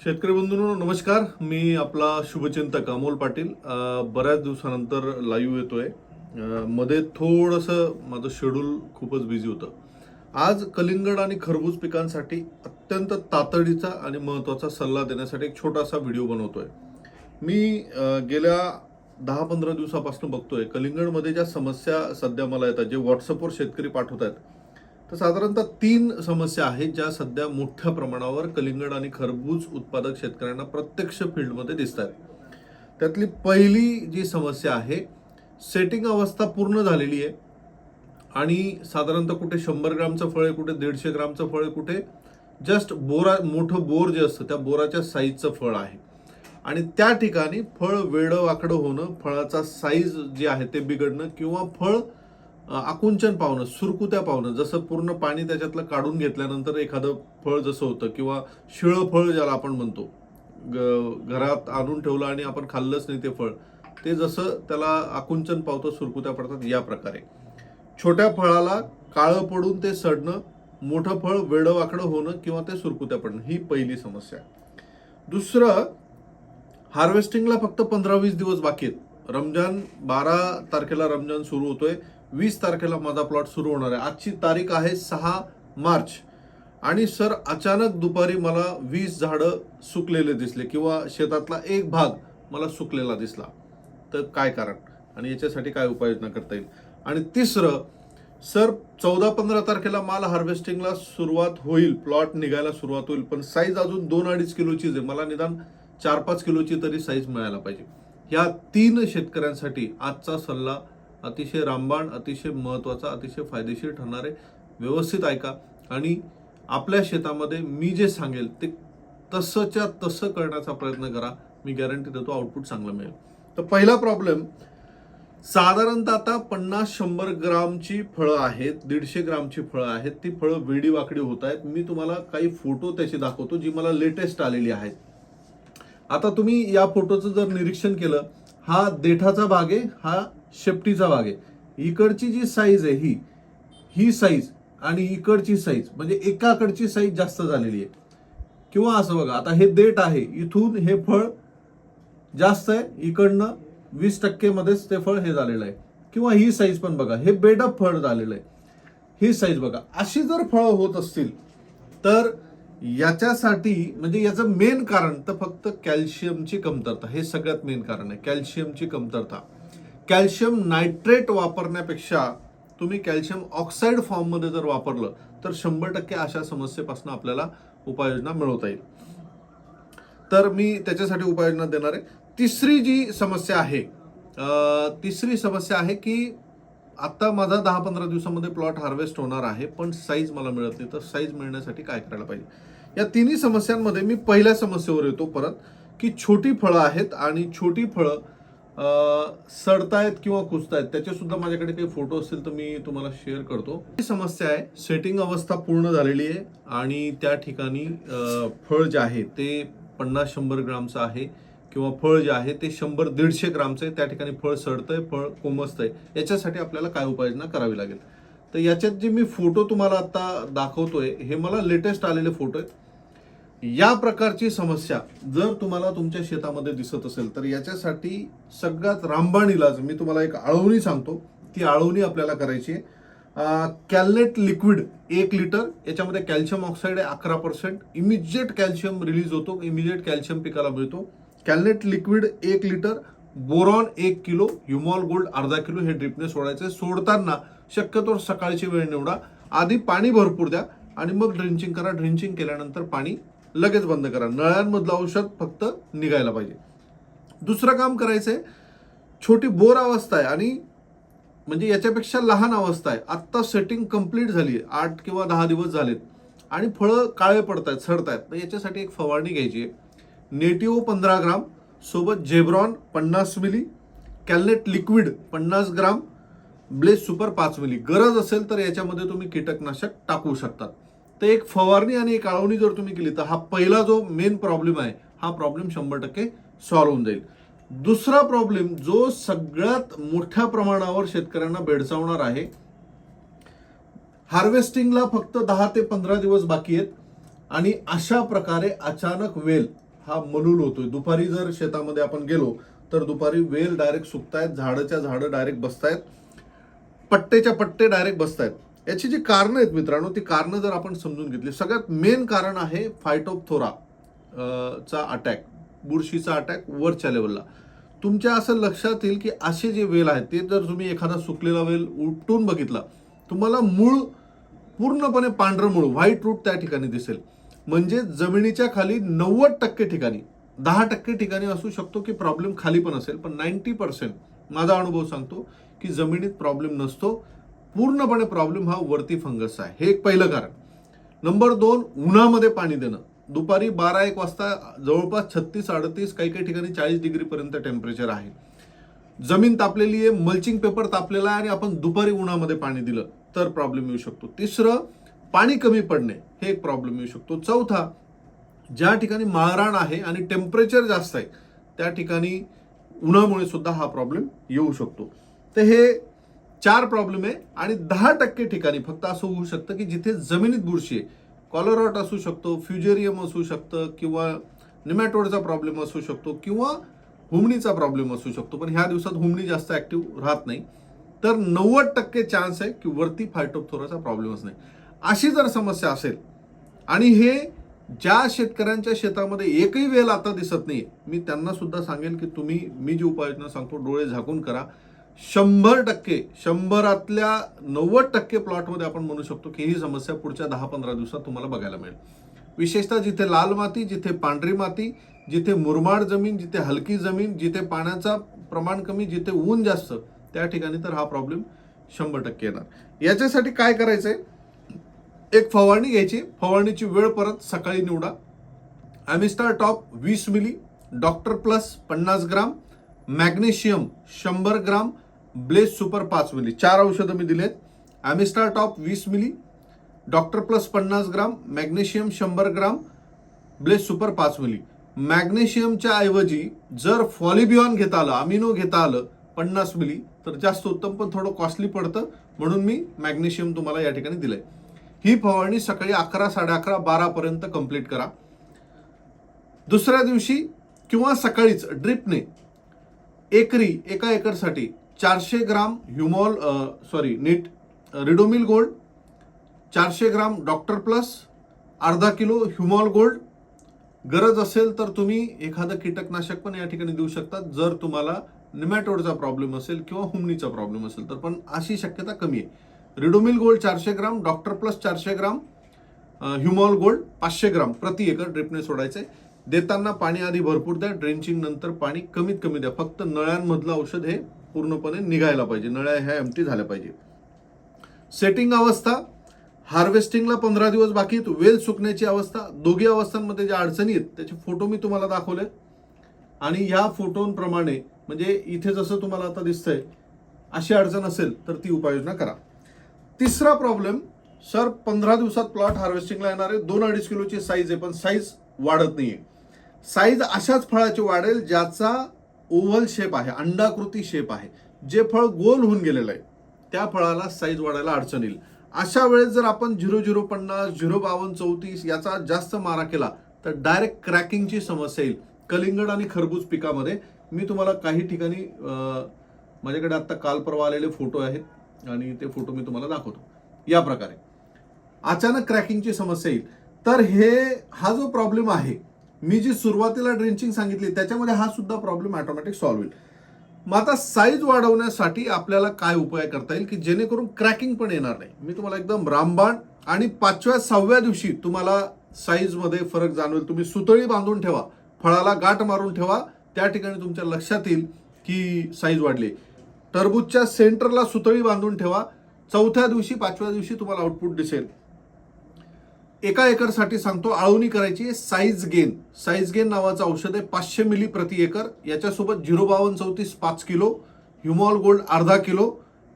शेतकरी बंधूंनो नमस्कार. मी आपला शुभचिंतक अमोल पाटील. बऱ्याच दिवसानंतर लाईव्ह येतोय. मध्ये थोडंसं माझं शेड्यूल खूपच बिझी होतं. आज कलिंगड आणि खरबूज पिकांसाठी अत्यंत तातडीचा आणि महत्त्वाचा सल्ला देण्यासाठी एक छोटासा व्हिडिओ बनवतोय. मी गेल्या दहा पंधरा दिवसापासून बघतोय कलिंगडमध्ये ज्या समस्या सध्या मला येतात जे व्हॉट्सअपवर शेतकरी पाठवत आहेत तर साधारणतः तीन समस्या आहेत ज्या सध्या मोठ्या प्रमाणावर कलिंगड आणि खरबूज उत्पादक शेतकऱ्यांना प्रत्यक्ष फील्डमध्ये दिसत आहेत त्यातली पहिली जी समस्या आहे सेटिंग अवस्था पूर्ण झालेली आहे आणि साधारणतः कुठे शंभर ग्रामचं फळ आहे कुठे दीडशे ग्रामचं फळ आहे कुठे जस्ट बोरा मोठं बोर जे असतं त्या बोराच्या साईजचं फळ आहे. आणि त्या ठिकाणी फळ वेडं वाकडं होणं फळाचा साईज जे आहे ते बिघडणं किंवा फळ आकुंचन पावणं सुरकुत्या पावणं जसं पूर्ण पाणी त्याच्यातलं काढून घेतल्यानंतर एखादं फळ जसं होतं किंवा शिळं फळ ज्याला आपण म्हणतो ग- घरात आणून ठेवलं आणि आपण खाल्लंच नाही ते फळ ते जसं त्याला आकुंचन पावतं सुरकुत्या पडतात या प्रकारे. छोट्या फळाला काळं पडून ते सडणं मोठं फळ वेडं वाकडं होणं किंवा ते सुरकुत्या पडणं ही पहिली समस्या. दुसरं हार्वेस्टिंगला फक्त पंधरा वीस दिवस बाकी आहेत. रमजान बारा तारखेला रमजान सुरू होतोय. वीस तारखेला माझा प्लॉट सुरू होणार आहे. आजची तारीख आहे सहा मार्च. आणि सर अचानक दुपारी मला वीस झाडं सुकलेले दिसले किंवा शेतातला एक भाग मला सुकलेला दिसला. तर काय कारण? आणि याच्यासाठी काय उपाययोजना करता येईल? आणि तिसरं सर चौदा पंधरा तारखेला माल हार्वेस्टिंगला सुरुवात होईल. प्लॉट निघायला सुरुवात होईल. पण साईज अजून दोन अडीच किलोचीच आहे. मला निदान चार पाच किलोची तरी साईज मिळायला पाहिजे. ह्या तीन शेतकऱ्यांसाठी आजचा सल्ला अतिशय रामबाण अतिशय महत्त्वाचा अतिशय फायदेशीर ठरणार आहे. व्यवस्थित ऐका. आणि आपल्या शेतामध्ये मी जे सांगेल ते तसंच्या तसं करण्याचा प्रयत्न करा. मी गॅरंटी देतो आउटपुट चांगलं मिळेल. तर पहिला प्रॉब्लेम साधारणतः आता पन्नास शंभर ग्रामची फळं आहेत दीडशे ग्रामची फळं आहेत ती फळं वेडी वाकडी होत आहेत. मी तुम्हाला काही फोटो त्याची दाखवतो जी मला लेटेस्ट आलेली आहेत. आता तुम्ही या फोटोचं जर निरीक्षण केलं हा देठाचा भाग आहे हा शेपटीचा भाग आहे. इकडची जी साईज आहे ही ही साईज आणि इकडची साईज म्हणजे एकाकडची साईज जास्त झालेली आहे. किंवा असं बघा आता हे देठ आहे इथून हे फळ जास्त आहे इकडनं वीस टक्केमध्येच ते फळ हे झालेलं आहे. किंवा ही साईज पण बघा हे बेडअप फळ झालेलं आहे. ही साईज बघा अशी जर फळं होत असतील तर याच्यासाठी म्हणजे याचं मेन कारण तर फक्त कॅल्शियमची कमतरता हे सगळ्यात मेन कारण आहे कॅल्शियमची कमतरता. कॅल्शियम नायट्रेट वापरण्यापेक्षा तुम्ही कॅल्शियम ऑक्साईड फॉर्ममध्ये जर वापरलं तर शंभर टक्के अशा समस्येपासून आपल्याला उपाययोजना मिळवता येईल. तर मी त्याच्यासाठी उपाययोजना देणार आहे. तिसरी जी समस्या आहे तिसरी समस्या आहे की आत्ता माझा दहा पंधरा दिवसामध्ये प्लॉट हार्वेस्ट होणार आहे पण साईज मला मिळत नाही. तर साईज मिळण्यासाठी काय करायला पाहिजे? या तिन्ही समस्यांमध्ये मी पहिल्या समस्येवर येतो परत की छोटी फळं आहेत आणि छोटी फळं सडतायत किंवा कुसतायत त्याचे सुद्धा माझ्याकडे काही फोटो असतील तर मी तुम्हाला शेअर करतो. ही समस्या आहे सेटिंग अवस्था पूर्ण झालेली आहे आणि त्या ठिकाणी फळ जे आहे ते पन्नास शंभर ग्रामचं आहे किंवा फळ जे आहे ते शंभर दीडशे ग्रामचं आहे त्या ठिकाणी फळ सडतंय फळ कोमसतंय याच्यासाठी आपल्याला काय उपाययोजना करावी लागेल? तर याच्यात जे मी फोटो तुम्हाला आता दाखवतोय हे मला लेटेस्ट आलेले फोटो आहेत. या प्रकारची समस्या जर तुम्हाला तुमच्या शेतामध्ये दिसत असेल तर याच्यासाठी सगळ्यात रामबाण इलाज मी तुम्हाला एक आळवणी सांगतो ती आळवणी आपल्याला करायची आहे. कॅलनेट लिक्विड एक लिटर याच्यामध्ये कॅल्शियम ऑक्साईड आहे अकरा पर्सेंट इमिजिएट कॅल्शियम रिलीज होतो इमिजिएट कॅल्शियम पिकाला मिळतो. कॅलनेट लिक्विड एक लिटर बोरॉन एक किलो ह्युमॉल गोल्ड अर्धा किलो हे ड्रिपने सोडायचे सोडताना शक्यतो सकाळची वेळ निवडा आधी पाणी भरपूर द्या आणि मग ड्रिंचिंग करा. ड्रिंचिंग केल्यानंतर पाणी लगेच बंद करा. नळ्यांमधलं औषध फक्त निघायला पाहिजे. दुसरं काम करायचंय छोटी बोर अवस्था आहे आणि म्हणजे याच्यापेक्षा लहान अवस्था आहे. आत्ता सेटिंग कंप्लीट झाली आहे. आठ किंवा दहा दिवस झालेत. आणि फळं काळे पडत आहेत सडत आहेत तर याच्यासाठी एक फवारणी घ्यायची आहे. नेटिव्ह पंधरा ग्राम सोबत जेब्रॉन पन्नास मिली कॅलनेट लिक्विड पन्नास ग्राम ब्लेस सुपर पाच मिली. गरज असेल तर याच्यामध्ये तुम्ही कीटकनाशक टाकू शकतात. तर एक फवारणी आणि एक आळवणी जर तुम्ही केली तर हा पहिला जो मेन प्रॉब्लेम आहे हा प्रॉब्लेम शंभर टक्के सॉल्व्ह होऊन जाईल. दुसरा प्रॉब्लेम जो सगळ्यात मोठ्या प्रमाणावर शेतकऱ्यांना भेडसावणार आहे हार्वेस्टिंगला फक्त दहा ते पंधरा दिवस बाकी आहेत आणि अशा प्रकारे अचानक वेल हा मलूल होतोय. दुपारी जर शेतामध्ये आपण गेलो तर दुपारी वेल डायरेक्ट सुकतायत झाडाच्या झाडं डायरेक्ट बसतायत पट्टेच्या पट्टे डायरेक्ट बसतायत. याची जी कारणं आहेत मित्रांनो ती कारणं जर आपण समजून घेतली सगळ्यात मेन कारण आहे फायटोपथोरा चा अटॅक बुरशीचा अटॅक वरच्या लेवलला तुमच्या असं लक्षात येईल की असे जे वेल आहेत ते जर तुम्ही एखादा सुकलेला वेल उलटून बघितला तुम्हाला मूळ पूर्णपणे पांढरं मूळ व्हाईट रूट त्या ठिकाणी दिसेल. म्हणजे जमिनीच्या खाली नव्वद टक्के ठिकाणी दहा टक्के ठिकाणी असू शकतो की प्रॉब्लेम खाली पण असेल पण नाईन्टी पर्सेंट माझा अनुभव सांगतो की जमिनीत प्रॉब्लेम नसतो. पूर्णपणे प्रॉब्लेम हा वरती फंगस आहे. हे एक पहिलं कारण. नंबर दोन उन्हामध्ये पाणी देणं. दुपारी बारा एक वाजता जवळपास छत्तीस अडतीस काही काही ठिकाणी चाळीस डिग्रीपर्यंत टेम्परेचर आहे. जमीन तापलेली आहे मल्चिंग पेपर तापलेला आहे आणि आपण दुपारी उन्हामध्ये पाणी दिलं तर प्रॉब्लेम येऊ शकतो. तिसरं पाणी कमी पडणे. हे एक प्रॉब्लेम येऊ शकतो. चौथा ज्या ठिकाणी माळराण आहे आणि टेम्परेचर जास्त आहे त्या ठिकाणी उन्हामुळे सुद्धा हा प्रॉब्लेम येऊ शकतो. तर हे चार प्रॉब्लेम आहे आणि दहा टक्के ठिकाणी फक्त असं होऊ शकतं की जिथे जमिनीत बुरशी आहे. कॉलरॉट असू शकतो फ्युजेरियम असू शकतं किंवा निमॅटोडचा प्रॉब्लेम असू शकतो किंवा हुमणीचा प्रॉब्लेम असू शकतो. पण ह्या दिवसात हुमणी जास्त ॲक्टिव्ह राहत नाही. तर नव्वद टक्के चान्स आहे की वरती फायटोपथोराचा प्रॉब्लेमच नाही अशी जर समस्या असेल आणि हे ज्या शेतकऱ्यांच्या शेतामध्ये एकही वेल आता दिसत नाही मी त्यांना सुद्धा सांगेन की तुम्ही मी जी उपाययोजना सांगतो डोळे झाकून करा. शंभर टक्के शंभरातल्या नव्वद टक्के प्लॉटमध्ये आपण म्हणू शकतो की ही समस्या पुढच्या दहा पंधरा दिवसात तुम्हाला बघायला मिळेल. विशेषतः जिथे लाल माती जिथे पांढरी माती जिथे मुरमाड जमीन जिथे हलकी जमीन जिथे पाण्याचा प्रमाण कमी जिथे ऊन जास्त त्या ठिकाणी तर हा प्रॉब्लेम शंभर टक्के येणार. याच्यासाठी काय करायचं आहे एक फवारणी घ्यायची. फवारणीची वेळ परत सकाळी निवडा. ॲमिस्टार टॉप वीस मिली डॉक्टर प्लस पन्नास ग्राम मॅग्नेशियम शंभर ग्राम ब्लेस सुपर पाच मिली. चार औषधं मी दिलेत. ॲमिस्टार टॉप वीस मिली. डॉक्टर प्लस पन्नास ग्राम मॅग्नेशियम शंभर ग्राम ब्लेस सुपर पाच मिली. मॅग्नेशियमच्या ऐवजी जर फॉलिबियॉन घेता आलं अमिनो घेता आलं पन्नास मिली तर जास्त उत्तम पण थोडं कॉस्टली पडतं. म्हणून मी मॅग्नेशियम तुम्हाला या ठिकाणी दिलंय. ही फवारणी सकाळी अकरा साडे अकरा बारापर्यंत कंप्लीट करा. दुसऱ्या दिवशी किंवा सकाळीच ड्रिपने एकरी एका एकरसाठी चारशे ग्राम ह्युमॉल सॉरी नीट रिडोमिल गोल्ड चारशे ग्राम डॉक्टर प्लस अर्धा किलो ह्युमॉल गोल्ड. गरज असेल तर तुम्ही एखादं कीटकनाशक पण या ठिकाणी देऊ शकता. जर तुम्हाला निमॅटोडचा प्रॉब्लेम असेल किंवा हुमणीचा प्रॉब्लेम असेल तर पण अशी शक्यता कमी आहे. रिडोमिल गोल्ड चारशे ग्राम डॉक्टर प्लस चारशे ग्राम ह्युमॉल गोल्ड पाचशे ग्राम प्रति एकर ड्रिपने सोडायचे. देताना पाणी आधी भरपूर द्या ड्रेंचिंग नंतर पाणी कमीत कमी द्या. फक्त नळ्यांमधलं औषध हे पूर्णपणे निघायला पाहिजे. नळ्या ह्या एमटी झाल्या पाहिजे. सेटिंग अवस्था हार्वेस्टिंगला पंधरा दिवस बाकी आहेत. वेल सुकण्याची अवस्था दोघी अवस्थांमध्ये ज्या अडचणी आहेत त्याचे फोटो मी तुम्हाला दाखवले. आणि ह्या फोटोंप्रमाणे म्हणजे इथे जसं तुम्हाला आता दिसतंय अशी अडचण असेल तर ती उपाययोजना करा. तिसरा प्रॉब्लेम सर पंधरा दिवसात प्लॉट हार्वेस्टिंगला येणार आहे. दोन अडीच किलोची साईज आहे पण साईज वाढत नाही आहे साईज अशाच फळाची वाढेल ज्याचा ओव्हल शेप आहे अंडाकृती शेप आहे. जे फळ गोल होऊन गेलेलं आहे त्या फळाला साईज वाढायला अडचण येईल. अशा वेळेस जर आपण झिरो झिरो पन्नास झिरो बावन्न चौतीस याचा जास्त मारा केला तर डायरेक्ट क्रॅकिंगची समस्या येईल. कलिंगड आणि खरबूज पिकामध्ये मी तुम्हाला काही ठिकाणी माझ्याकडे आत्ता काल परवा आलेले फोटो आहेत आणि ते फोटो मी तुम्हाला दाखवतो. या प्रकारे. अचानक क्रॅकिंगची समस्या येईल. तर हे हा जो प्रॉब्लेम आहे मी जी सुरुवातीला ड्रेंचिंग सांगितली त्याच्यामध्ये हा सुद्धा प्रॉब्लेम ऑटोमॅटिक सॉल्व्ह होईल. मग आता साईज वाढवण्यासाठी आपल्याला काय उपाय करता येईल की जेणेकरून क्रॅकिंग पण येणार नाही? मी तुम्हाला एकदम रामबाण आणि पाचव्या सहाव्या दिवशी तुम्हाला साईजमध्ये फरक जाणवेल. तुम्ही सुतळी बांधून ठेवा. फळाला गाठ मारून ठेवा. त्या ठिकाणी तुमच्या लक्षात येईल की साईज वाढली. टरबूजच्या सेंटरला सुतळी बांधून ठेवा. चौथ्या दिवशी पाचव्या दिवशी तुम्हाला आउटपुट दिसेल. एका एकरसाठी सांगतो आळवणी करायची साईज गेन साईज गेन नावाचं औषध आहे पाचशे मिली प्रति एकर. याच्यासोबत झिरो बावन्न चौतीस पाच किलो ह्युमॉल गोल्ड अर्धा किलो.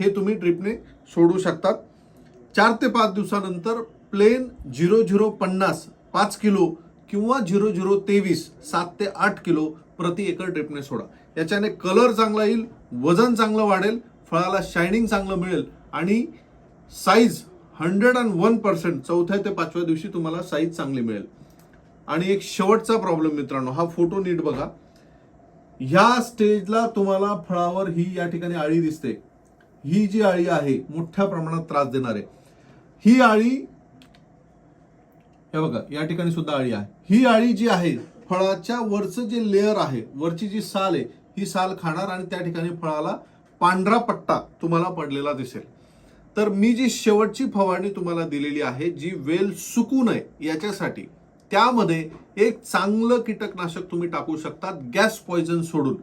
हे तुम्ही ड्रिपने सोडू शकतात. चार ते पाच दिवसानंतर प्लेन झिरो झिरो पन्नास पाच किलो किंवा झिरो झिरो तेवीस सात ते आठ किलो प्रति एकर ड्रिपने सोडा. याच्याने कलर चांगला येईल वजन चांगलं वाढेल फळाला शायनिंग चांगलं मिळेल आणि size hundred and one percent चौथ्या ते पाचव्या दिवशी तुम्हाला साईज चांगली मिळेल. आणि एक शेवटचा प्रॉब्लेम मित्रांनो हा फोटो नीट बघा. ह्या स्टेजला तुम्हाला फळावर ही या ठिकाणी आळी दिसते. ही जी आळी आहे मोठ्या प्रमाणात त्रास देणार. आहे ही आळी हे बघा या ठिकाणी सुद्धा आळी आहे. ही आळी जी आहे फळाच्या वरचं जे लेअर आहे वरची जी साल आहे ही साल खाणार आणि त्या ठिकाणी फळाला पांढरा पट्टा तुम्हाला पडलेला दिसेल. तर मी जी शेवटची फवारणी तुम्हाला दिलेली आहे जी वेल सुकू नये याच्यासाठी त्यामध्ये एक चांगलं कीटकनाशक तुम्ही टाकू शकतात गॅस पॉइझन सोडून.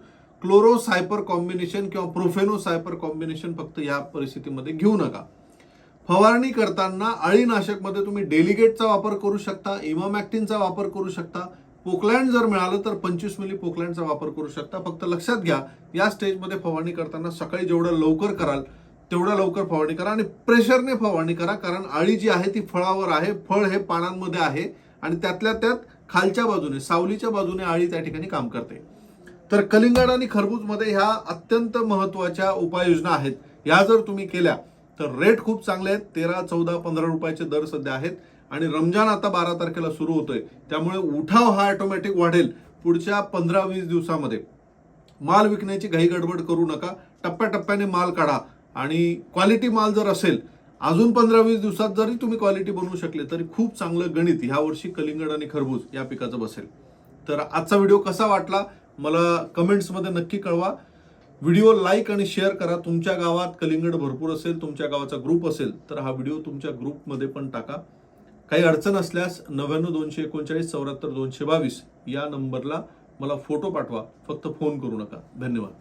क्लोरो सायपर कॉम्बिनेशन किंवा प्रोफेनोसायपर कॉम्बिनेशन फक्त या परिस्थितीमध्ये घेऊ नका. फवारणी करताना अळीनाशकमध्ये तुम्ही डेलिगेटचा वापर करू शकता इमामॅक्टिनचा वापर करू शकता. पोकलँड जर मिळालं तर पंचवीस मिली पोकलँडचा वापर करू शकता. फक्त लक्षात घ्या या स्टेजमध्ये फवारणी करताना सकाळी जेवढं लवकर कराल तेवढ्या लवकर फवारणी करा आणि प्रेशरने फवारणी करा कारण अळी जी आहे ती फळावर आहे फळ हे पानांमध्ये आहे आणि त्यातल्या त्यात खालच्या बाजूने सावलीच्या बाजूने अळी त्या ठिकाणी काम करते. तर कलिंगड आणि खरबूजमध्ये ह्या अत्यंत महत्त्वाच्या उपाययोजना आहेत. ह्या जर तुम्ही केल्या तर रेट खूप चांगले आहेत. तेरा चौदा पंधरा रुपयाचे दर सध्या आहेत. आणि रमजान आता बारा तारखेला सुरू होतोय. त्यामुळे उठाव हा ऑटोमॅटिक वाढेल पुढच्या पंधरा वीस दिवसामध्ये. माल विकण्याची घाई गडबड करू नका. टप्प्याटप्प्याने माल काढा. आणि क्वालिटी माल जर असेल अजून पंधरा वीस दिवसात जरी तुम्ही क्वालिटी बनवू शकले तरी खूप चांगलं गणित ह्या वर्षी कलिंगड आणि खरबूज या पिकाचं बसेल. तर आजचा व्हिडिओ कसा वाटला मला कमेंट्समध्ये नक्की कळवा. व्हिडिओ लाईक आणि शेअर करा. तुमच्या गावात कलिंगड भरपूर असेल तुमच्या गावाचा ग्रुप असेल तर हा व्हिडिओ तुमच्या ग्रुपमध्ये पण टाका. काही अडचण असल्यास नव्याण्णव दोनशे एकोणचाळीस चौऱ्याहत्तर दोनशे बावीस या नंबरला मला फोटो पाठवा. फक्त फोन करू नका. धन्यवाद.